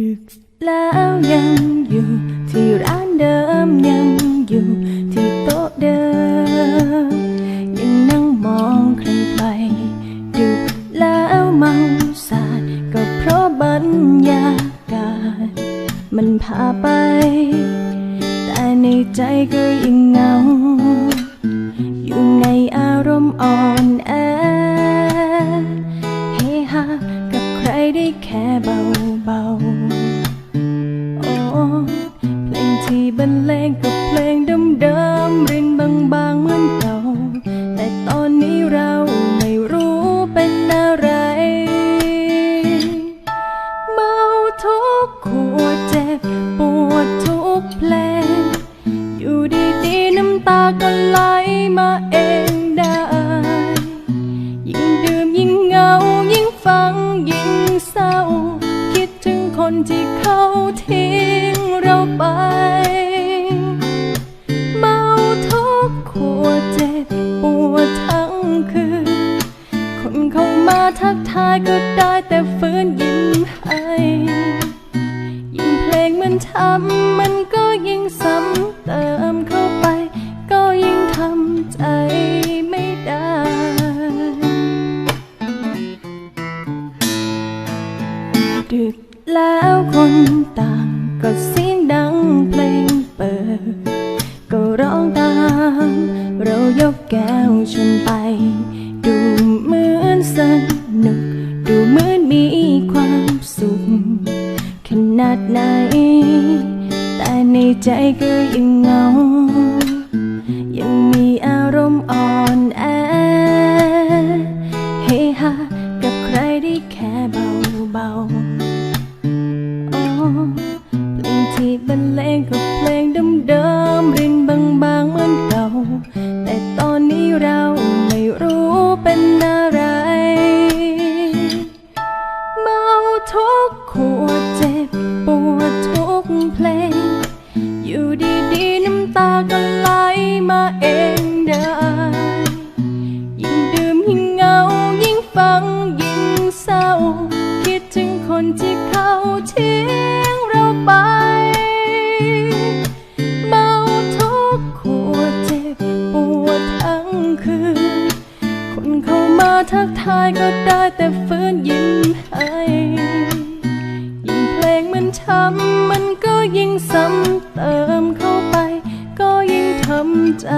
ดึกแล้วยังอยู่ ที่ร้านเดิมยังอยู่ ที่โต๊ะเดิม ยังนั่งมองใครไปดึกแล้วเมาสาดก็เพราะบรรยากาศ มันพาไป แต่ในใจก็ยังเหงา อยู่ในอารมณ์อ่อนางเหมือนเก่า แต่ตอนนี้เราไม่รู้เป็นอะไร เมาทุกขวดเจ็บ ปวดทุกเพลงอยู่ดีๆน้ำตาก็ไหลมาเองได้ ยิ่งดื่มยิ่งเหงา ยิ่งฟังยิ่งเศร้า คิดถึงคนที่เขาทิ้งเราไป เข้ามาทักทายก็ได้แต่ฝืนยิ้มให้ยิ่งเพลงมันทำมันก็ยิ่งซ้ำเติมเข้าไป ก็ยิ่งทำใจไม่ได้ดึกแล้วคนต่างก็เสียงดังเพลงเปิด ก็ร้องตาม เรายกแก้วชนไปดู สนุก ดูเหมือนมีความสุข ขนาดไหน แต่ในใจก็ยังเหงา ยังมีอารมณ์อ่อนแอ เฮฮากับใครได้แค่เบาเบาๆโอ้เพลงที่บรรเลงกับเพลงเดิมๆรินบางๆเหมือนเก่า แต่ตอนนี้เรา ทุกขวดเจ็บปวดทุกเพลง อยู่ดีๆน้ำตาก็ไหลมาเองได้ ยิ่งดื่มยิ่งเหงา ยิ่งฟังยิ่งเศร้า คิดถึงคนที่เขาทิ้ ทักทายก็ได้แต่ฝืนยิ้มให้ยิ่งเพลงมันช้ำมันก็ยิ่งซ้ำเติมเข้าไป ก็ยิ่งทำใจ